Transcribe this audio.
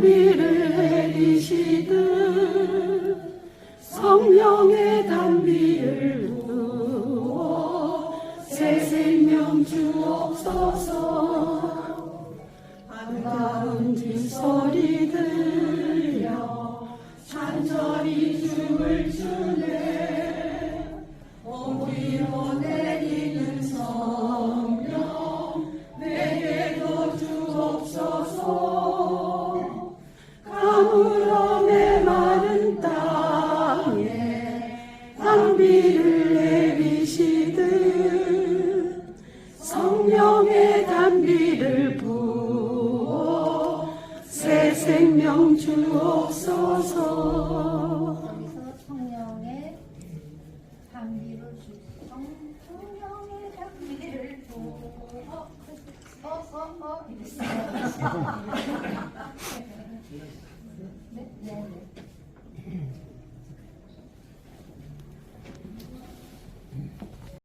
비를 내리시되 성령의 단비를 부어 새 생명 주옵소서. 아름다운 뒷소리 들려 잔절히 춤을 추네. 가물어 메마른 땅에 단비를 내리시듯 성령의 단비를 부어 새 생명 주옵소서 거기서 성령의 단비를 주 성, 성령의 단비를 부어 어어어 이랬어요. 네, 네, 네.